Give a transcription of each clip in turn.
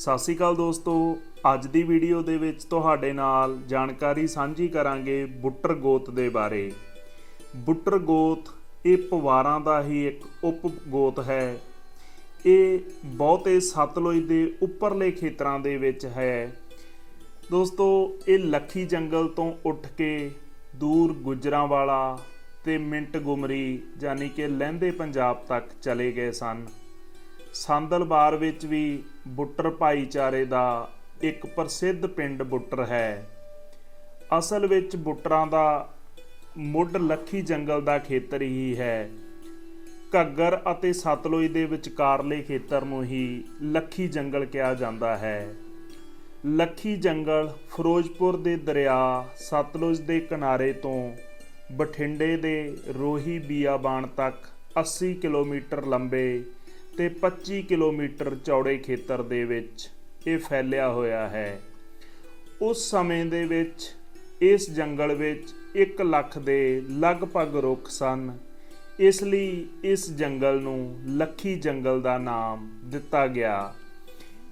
ਸਤਿ ਸ਼੍ਰੀ ਅਕਾਲ ਦੋਸਤੋ, ਅੱਜ ਦੀ ਵੀਡੀਓ ਦੇ ਵਿੱਚ ਤੁਹਾਡੇ ਨਾਲ ਜਾਣਕਾਰੀ ਸਾਂਝੀ ਕਰਾਂਗੇ ਬੁੱਟਰ ਗੋਤ ਦੇ ਬਾਰੇ। ਬੁੱਟਰ ਗੋਤ ਇਹ ਪਵਾਰਾਂ ਦਾ ਹੀ ਇੱਕ ਉਪ ਗੋਤ ਹੈ। ਇਹ ਬਹੁਤੇ ਸਤਲੁਜ ਦੇ ਉੱਪਰਲੇ ਖੇਤਰਾਂ ਦੇ ਵਿੱਚ ਹੈ। ਦੋਸਤੋ, ਇਹ ਲੱਖੀ ਜੰਗਲ ਤੋਂ ਉੱਠ ਕੇ ਦੂਰ ਗੁਜਰਾਂਵਾਲਾ ਤੇ ਮਿੰਟ ਗੁਮਰੀ ਯਾਨੀ ਕਿ ਲਹਿੰਦੇ ਪੰਜਾਬ ਤੱਕ ਚਲੇ ਗਏ ਸਨ। ਸੰਦਲਬਾਰ ਵਿੱਚ ਵੀ ਬੁੱਟਰ ਭਾਈਚਾਰੇ ਦਾ ਇੱਕ ਪ੍ਰਸਿੱਧ ਪਿੰਡ ਬੁੱਟਰ ਹੈ। ਅਸਲ ਵਿੱਚ ਬੁੱਟਰਾਂ ਦਾ ਮੁੱਢ ਲੱਖੀ ਜੰਗਲ ਦਾ ਖੇਤਰ ਹੀ ਹੈ। ਘੱਗਰ ਅਤੇ ਸਤਲੁਜ ਦੇ ਵਿਚਕਾਰਲੇ ਖੇਤਰ ਨੂੰ ਹੀ ਲੱਖੀ ਜੰਗਲ ਕਿਹਾ ਜਾਂਦਾ ਹੈ। ਲੱਖੀ ਜੰਗਲ ਫਿਰੋਜ਼ਪੁਰ ਦੇ ਦਰਿਆ, ਸਤਲੁਜ ਦੇ ਕਿਨਾਰੇ ਤੋਂ ਬਠਿੰਡੇ ਦੇ ਰੋਹੀ ਬੀਆਬਾਨ ਤੱਕ 80 ਕਿਲੋਮੀਟਰ ਲੰਬੇ ਤੇ 25 ਕਿਲੋਮੀਟਰ ਚੌੜੇ ਖੇਤਰ ਦੇ ਵਿੱਚ ਇਹ ਫੈਲਿਆ ਹੋਇਆ ਹੈ। ਉਸ ਸਮੇਂ ਦੇ ਵਿੱਚ, ਇਸ ਜੰਗਲ ਵਿੱਚ 1 ਲੱਖ ਦੇ ਲਗਭਗ ਰੁੱਖ ਸਨ। ਇਸ ਲਈ ਇਸ ਜੰਗਲ ਨੂੰ ਲੱਖੀ ਜੰਗਲ ਦਾ ਨਾਮ ਦਿੱਤਾ ਗਿਆ।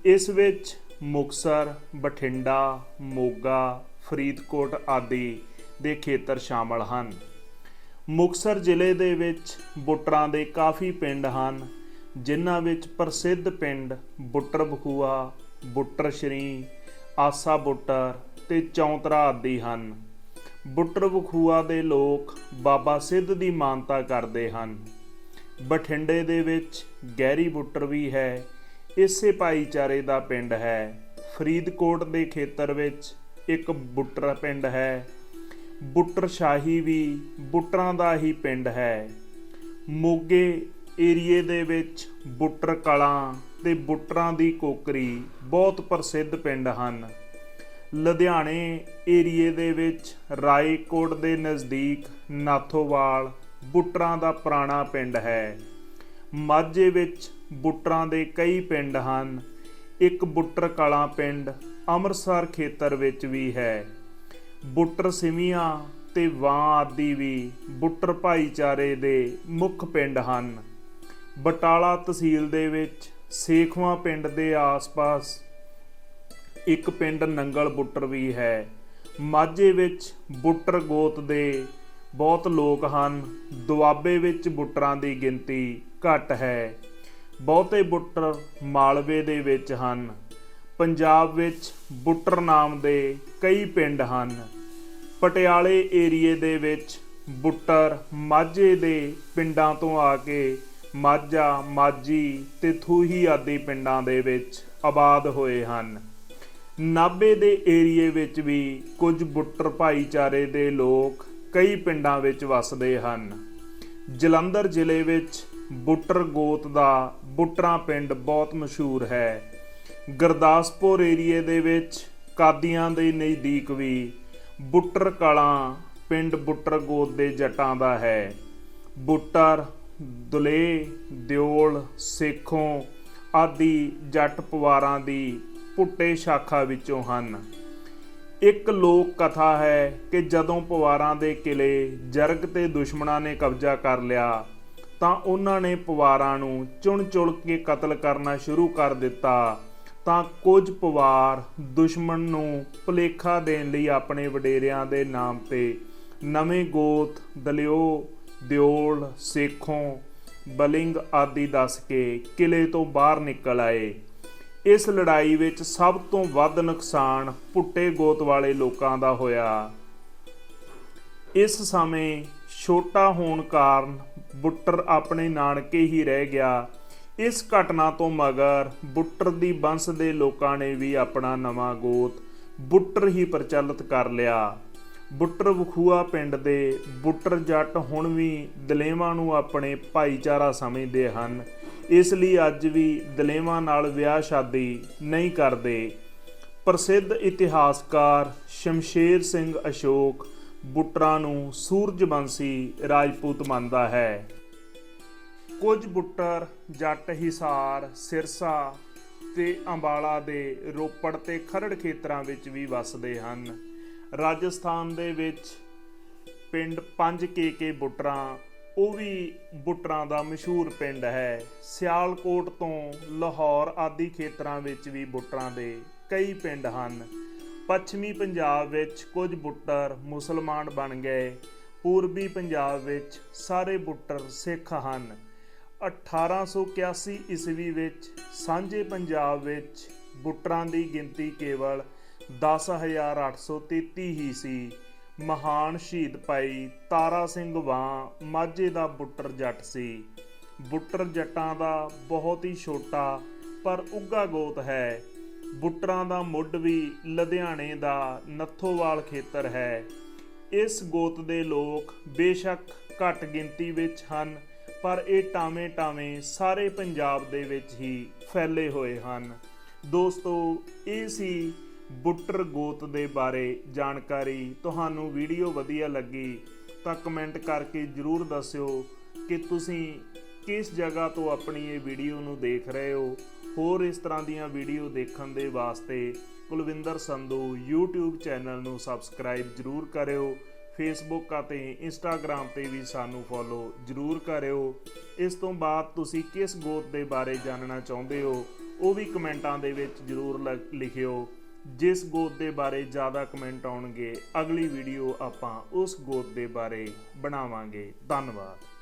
ਇਸ ਵਿੱਚ ਮੁਕਸਰ, ਬਠਿੰਡਾ, ਮੋਗਾ, ਫਰੀਦਕੋਟ ਆਦਿ ਦੇ ਖੇਤਰ ਸ਼ਾਮਲ ਹਨ। ਮੁਕਸਰ ਜ਼ਿਲ੍ਹੇ ਦੇ ਵਿੱਚ ਬੁੱਟਰਾਂ ਦੇ ਕਾਫੀ ਪਿੰਡ ਹਨ। ਜਿਨ੍ਹਾਂ ਵਿੱਚ ਪ੍ਰਸਿੱਧ ਪਿੰਡ ਬੁੱਟਰ ਬਖੂਆ, ਬੁੱਟਰ ਸ਼ਰੀ, ਆਸਾ ਬੁੱਟਰ ਤੇ ਚੌਂਤਰਾ ਆਦਿ ਹਨ। ਬੁੱਟਰ ਬਖੂਆ ਦੇ ਲੋਕ ਬਾਬਾ ਸਿੱਧ ਦੀ ਮਾਨਤਾ ਕਰਦੇ ਹਨ। ਬਠਿੰਡੇ ਦੇ ਵਿੱਚ ਗਹਿਰੀ ਬੁੱਟਰ ਵੀ ਹੈ। ਇਸੇ ਭਾਈਚਾਰੇ ਦਾ ਪਿੰਡ ਹੈ। ਫਰੀਦਕੋਟ ਦੇ ਖੇਤਰ ਵਿੱਚ ਇੱਕ ਬੁੱਟਰ ਪਿੰਡ ਹੈ। ਬੁੱਟਰ ਸ਼ਾਹੀ ਵੀ ਬੁੱਟਰਾਂ ਦਾ ਹੀ ਪਿੰਡ ਹੈ। ਮੋਗੇ ਏਰੀਏ ਦੇ ਵਿੱਚ ਬੁੱਟਰ ਕਲਾਂ ਤੇ ਬੁੱਟਰਾਂ ਦੀ ਕੋਕਰੀ ਬਹੁਤ ਪ੍ਰਸਿੱਧ ਪਿੰਡ ਹਨ। ਲੁਧਿਆਣੇ ਏਰੀਏ ਦੇ ਵਿੱਚ ਰਾਏਕੋਟ ਦੇ ਨਜ਼ਦੀਕ ਨਾਥੋਵਾਲ ਬੁੱਟਰਾਂ ਦਾ ਪੁਰਾਣਾ ਪਿੰਡ ਹੈ। ਮਾਝੇ ਵਿੱਚ ਬੁੱਟਰਾਂ ਦੇ ਕਈ ਪਿੰਡ ਹਨ। ਇੱਕ ਬੁੱਟਰ ਕਲਾਂ ਪਿੰਡ ਅੰਮ੍ਰਿਤਸਰ ਖੇਤਰ ਵਿੱਚ ਵੀ ਹੈ। ਬੁੱਟਰ ਸਿਮੀਆਂ ਤੇ ਵਾਂ ਆਦਿ ਵੀ ਬੁੱਟਰ ਭਾਈਚਾਰੇ ਦੇ ਮੁੱਖ ਪਿੰਡ ਹਨ। ਬਟਾਲਾ ਤਹਿਸੀਲ ਦੇ ਵਿੱਚ ਸੇਖਵਾਂ ਪਿੰਡ ਦੇ ਆਸ-ਪਾਸ ਇੱਕ ਪਿੰਡ ਨੰਗਲ ਬੁੱਟਰ ਵੀ ਹੈ। ਮਾਝੇ ਵਿੱਚ ਬੁੱਟਰ ਗੋਤ ਦੇ ਬਹੁਤ ਲੋਕ ਹਨ। ਦੁਆਬੇ ਵਿੱਚ ਬੁੱਟਰਾਂ ਦੀ ਗਿਣਤੀ ਘੱਟ ਹੈ। ਬਹੁਤੇ ਬੁੱਟਰ ਮਾਲਵੇ ਦੇ ਵਿੱਚ ਹਨ। ਪੰਜਾਬ ਵਿੱਚ ਬੁੱਟਰ ਨਾਮ ਦੇ ਕਈ ਪਿੰਡ ਹਨ। ਪਟਿਆਲੇ ਏਰੀਏ ਦੇ ਵਿੱਚ ਬੁੱਟਰ ਮਾਝੇ ਦੇ ਪਿੰਡਾਂ ਤੋਂ ਆ ਕੇ ਮਾਝਾ, ਮਾਝੀ ਤੇ ਥੂਹੀ ਆਦਿ ਪਿੰਡਾਂ ਦੇ ਵਿੱਚ ਆਬਾਦ ਹੋਏ ਹਨ। ਨਾਬੇ ਦੇ ਏਰੀਏ ਵਿੱਚ ਵੀ ਕੁਝ ਬੁੱਟਰ ਭਾਈਚਾਰੇ ਦੇ ਲੋਕ ਕਈ ਪਿੰਡਾਂ ਵਿੱਚ ਵਸਦੇ ਹਨ। ਜਲੰਧਰ ਜ਼ਿਲ੍ਹੇ ਵਿੱਚ ਬੁੱਟਰ ਗੋਤ ਦਾ ਬੁੱਟਰਾਂ ਪਿੰਡ ਬਹੁਤ ਮਸ਼ਹੂਰ ਹੈ। ਗੁਰਦਾਸਪੁਰ ਏਰੀਏ ਦੇ ਵਿੱਚ ਕਾਦੀਆਂ ਦੇ ਨਜ਼ਦੀਕ ਵੀ ਬੁੱਟਰ ਕਲਾਂ ਪਿੰਡ ਬੁੱਟਰ ਗੋਤ ਦੇ ਜੱਟਾਂ ਦਾ ਹੈ। ਬੁੱਟਰ ਦੁਲੇ, ਦਿਓਲ, ਸੇਖੋਂ ਆਦਿ ਜੱਟ ਪਵਾਰਾਂ ਦੀ ਪੁੱਟੇ ਸ਼ਾਖਾ ਵਿੱਚੋਂ ਹਨ। ਇੱਕ ਲੋਕ ਕਥਾ ਹੈ ਕਿ ਜਦੋਂ ਪਵਾਰਾਂ ਦੇ ਕਿਲੇ ਜਰਗ ਤੇ ਦੁਸ਼ਮਣਾਂ ਨੇ ਕਬਜ਼ਾ ਕਰ ਲਿਆ, ਤਾਂ ਉਹਨਾਂ ਨੇ ਪਵਾਰਾਂ ਨੂੰ ਚੁਣ-ਚੁਣ ਕੇ ਕਤਲ ਕਰਨਾ ਸ਼ੁਰੂ ਕਰ ਦਿੱਤਾ। ਤਾਂ ਕੁਝ ਪਵਾਰ ਦੁਸ਼ਮਣ ਨੂੰ ਭੁਲੇਖਾ ਦੇਣ ਲਈ ਆਪਣੇ ਵਡੇਰਿਆਂ ਦੇ ਨਾਮ ਤੇ ਨਵੇਂ ਗੋਤ, ਦਲਿਓ ਦਿਓਲ, ਸੇਖੋਂ, ਬਲਿੰਗ ਆਦਿ ਦੱਸ ਕੇ ਕਿਲੇ ਤੋਂ ਬਾਹਰ ਨਿਕਲ ਆਏ। ਇਸ ਲੜਾਈ ਵਿੱਚ ਸਭ ਤੋਂ ਵੱਧ ਨੁਕਸਾਨ ਪੁੱਟੇ ਗੋਤ ਵਾਲੇ ਲੋਕਾਂ ਦਾ ਹੋਇਆ। ਇਸ ਸਮੇਂ ਛੋਟਾ ਹੋਣ ਕਾਰਨ ਬੁੱਟਰ ਆਪਣੇ ਨਾਨਕੇ ਹੀ ਰਹਿ ਗਿਆ। ਇਸ ਘਟਨਾ ਤੋਂ ਮਗਰ ਬੁੱਟਰ ਦੀ ਬੰਸ ਦੇ ਲੋਕਾਂ ਨੇ ਵੀ ਆਪਣਾ ਨਵਾਂ ਗੋਤ ਬੁੱਟਰ ਹੀ ਪ੍ਰਚਲਿਤ ਕਰ ਲਿਆ। ਬੁੱਟਰ ਵਖੂਆ ਪਿੰਡ ਦੇ ਬੁੱਟਰ ਜੱਟ ਹੁਣ ਵੀ ਦਲੇਵਾਂ ਨੂੰ ਆਪਣੇ ਭਾਈਚਾਰਾ ਸਮਝਦੇ ਹਨ। ਇਸ ਲਈ ਅੱਜ ਵੀ ਦਲੇਵਾਂ ਨਾਲ ਵਿਆਹ ਸ਼ਾਦੀ ਨਹੀਂ ਕਰਦੇ। ਪ੍ਰਸਿੱਧ ਇਤਿਹਾਸਕਾਰ ਸ਼ਮਸ਼ੇਰ ਸਿੰਘ ਅਸ਼ੋਕ ਬੁੱਟਰਾਂ ਨੂੰ ਸੂਰਜਵੰਸ਼ੀ ਰਾਜਪੂਤ ਮੰਨਦਾ ਹੈ। ਕੁਝ ਬੁੱਟਰ ਜੱਟ ਹਿਸਾਰ, ਸਿਰਸਾ ਤੇ ਅੰਬਾਲਾ ਦੇ ਰੋਪੜ ਤੇ ਖਰੜ ਖੇਤਰਾਂ ਵਿੱਚ ਵੀ ਵੱਸਦੇ ਹਨ। ਰਾਜਸਥਾਨ ਦੇ ਵਿੱਚ ਪਿੰਡ 5 ਕੇ ਕੇ ਬੁੱਟਰਾਂ, ਉਹ ਵੀ ਬੁੱਟਰਾਂ ਦਾ ਮਸ਼ਹੂਰ ਪਿੰਡ ਹੈ। ਸਿਆਲਕੋਟ ਤੋਂ ਲਾਹੌਰ ਆਦਿ ਖੇਤਰਾਂ ਵਿੱਚ ਵੀ ਬੁੱਟਰਾਂ ਦੇ ਕਈ ਪਿੰਡ ਹਨ। ਪੱਛਮੀ ਪੰਜਾਬ ਵਿੱਚ ਕੁਝ ਬੁੱਟਰ ਮੁਸਲਮਾਨ ਬਣ ਗਏ। ਪੂਰਬੀ ਪੰਜਾਬ ਵਿੱਚ ਸਾਰੇ ਬੁੱਟਰ ਸਿੱਖ ਹਨ। 1881 ਈਸਵੀ ਵਿੱਚ ਸਾਂਝੇ ਪੰਜਾਬ ਵਿੱਚ ਬੁੱਟਰਾਂ ਦੀ ਗਿਣਤੀ ਕੇਵਲ 10833 ਹੀ ਸੀ। ਮਹਾਨ ਸ਼ਹੀਦ ਭਾਈ ਤਾਰਾ ਸਿੰਘ ਵਾਂ ਮਾਝੇ ਦਾ ਬੁੱਟਰ ਜੱਟ ਸੀ। ਬੁੱਟਰ ਜੱਟਾਂ ਦਾ ਬਹੁਤ ਹੀ ਛੋਟਾ ਪਰ ਉੱਗਾ ਗੋਤ ਹੈ। ਬੁੱਟਰਾਂ ਦਾ ਮੁੱਢ ਵੀ ਲੁਧਿਆਣੇ ਦਾ ਨੱਥੋਵਾਲ ਖੇਤਰ ਹੈ। ਇਸ ਗੋਤ ਦੇ ਲੋਕ ਬੇਸ਼ੱਕ ਘੱਟ ਗਿਣਤੀ ਵਿੱਚ ਹਨ, ਪਰ ਇਹ ਟਾਵੇਂ ਟਾਵੇਂ ਸਾਰੇ ਪੰਜਾਬ ਦੇ ਵਿੱਚ ਹੀ ਫੈਲੇ ਹੋਏ ਹਨ। ਦੋਸਤੋ, ਇਹ ਸੀ ਬੁੱਟਰ ਗੋਤ ਦੇ ਬਾਰੇ ਜਾਣਕਾਰੀ ਤੁਹਾਨੂੰ ਵੀਡੀਓ ਵਧੀਆ ਲੱਗੀ ਤਾਂ ਕਮੈਂਟ ਕਰਕੇ ਜਰੂਰ ਦੱਸਿਓ ਕਿ ਤੁਸੀਂ ਕਿਸ ਜਗ੍ਹਾ ਤੋਂ ਆਪਣੀ ਇਹ ਵੀਡੀਓ ਨੂੰ ਦੇਖ ਰਹੇ ਹੋ। ਹੋਰ ਇਸ ਤਰ੍ਹਾਂ ਦੀਆਂ ਵੀਡੀਓ ਦੇਖਣ ਦੇ ਵਾਸਤੇ ਕੁਲਵਿੰਦਰ ਸੰਧੂ YouTube ਚੈਨਲ ਨੂੰ ਸਬਸਕ੍ਰਾਈਬ ਜਰੂਰ ਕਰਿਓ। ਫੇਸਬੁੱਕ ਅਤੇ ਇੰਸਟਾਗ੍ਰam ਤੇ ਵੀ ਸਾਨੂੰ ਫੋਲੋ ਜਰੂਰ ਕਰਿਓ। ਇਸ ਤੋਂ ਬਾਅਦ ਤੁਸੀਂ ਕਿਸ ਗੋਤ ਦੇ ਬਾਰੇ ਜਾਣਨਾ ਚਾਹੁੰਦੇ ਹੋ, ਉਹ ਵੀ ਕਮੈਂਟਾਂ ਦੇ ਵਿੱਚ ਜਰੂਰ ਲ- ਲਿਖਿਓ। ਜਿਸ ਗੋਤ ਦੇ ਬਾਰੇ ਜ਼ਿਆਦਾ ਕਮੈਂਟ ਆਉਣਗੇ, ਅਗਲੀ ਵੀਡੀਓ ਆਪਾਂ ਉਸ ਗੋਤ ਦੇ ਬਾਰੇ ਬਣਾਵਾਂਗੇ। ਧੰਨਵਾਦ।